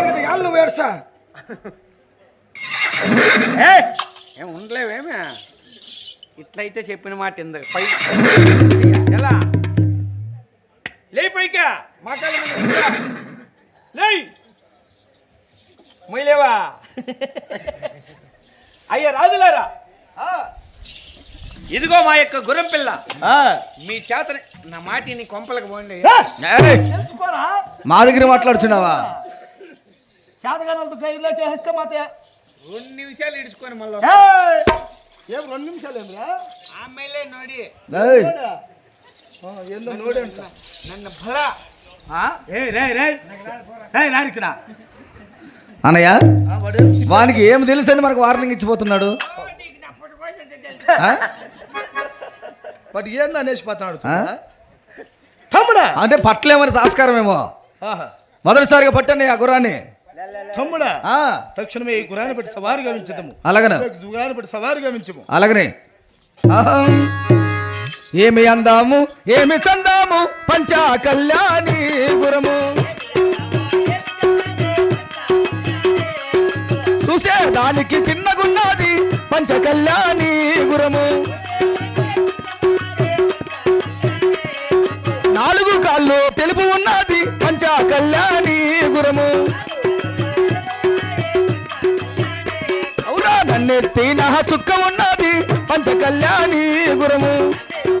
కదా యాళ్ళు నువ్వు ఏడ్సా ఏ ఏం ఉండలేవేమే ఇట్లయితే చెప్పిన మాట ఇంద పై ఎలా? లే పైకా మాట్లాడమని లే! మొయ్యలేవా? అయ్యా రాజులారా. ఇదిగో మా యొక్క గుర్రం పిల్ల. మీ చేత నా మాట నీ కొంపలకు పోండి. తెలుసుకోరా? మా దగ్గర మాట్లాడుచున్నావా? చేతగానంత గైర్లోకి వేస్తే మాతే. రెండు నిమిషాలు ఇడుచుకొని మళ్ళీ ఏం రెండు నిమిషాలు ఏంద్రా ఆమెలే నోడి. ఏయ్, ఏందో నోడేంట నన్ను భరా. ఏ రే రే. రే రారిక్కడ అన్నయ్య వానికి ఏం తెలుసని మనకు వార్నింగ్ ఇచ్చిపోతున్నాడు? బట్ ఏంది అనేసి పోతున్నాడు? తమ్ముడా! అంటే పట్లేమని ఆస్కారమేమో. మొదటిసారిగా పట్టండి ఆ గుర్రాన్ని. తమ్ముడా ఆ, తక్షణమే ఈ గురాన్ని బట్టి సవారి గావించదము అలాగన గురాన్ని పెట్టి సవారి గావించము అలాగనే ఏమి అందాము ఏమి చందాము పంచా కళ్యాణి గురము చూసే దానికి చిన్నగున్నది పంచ కళ్యాణి గురము నాలుగు కాళ్ళు తెలుపు ఉన్నా అవునా నన్నెత్తి నా చుక్క ఉన్నది పంచ కళ్యాణి గురము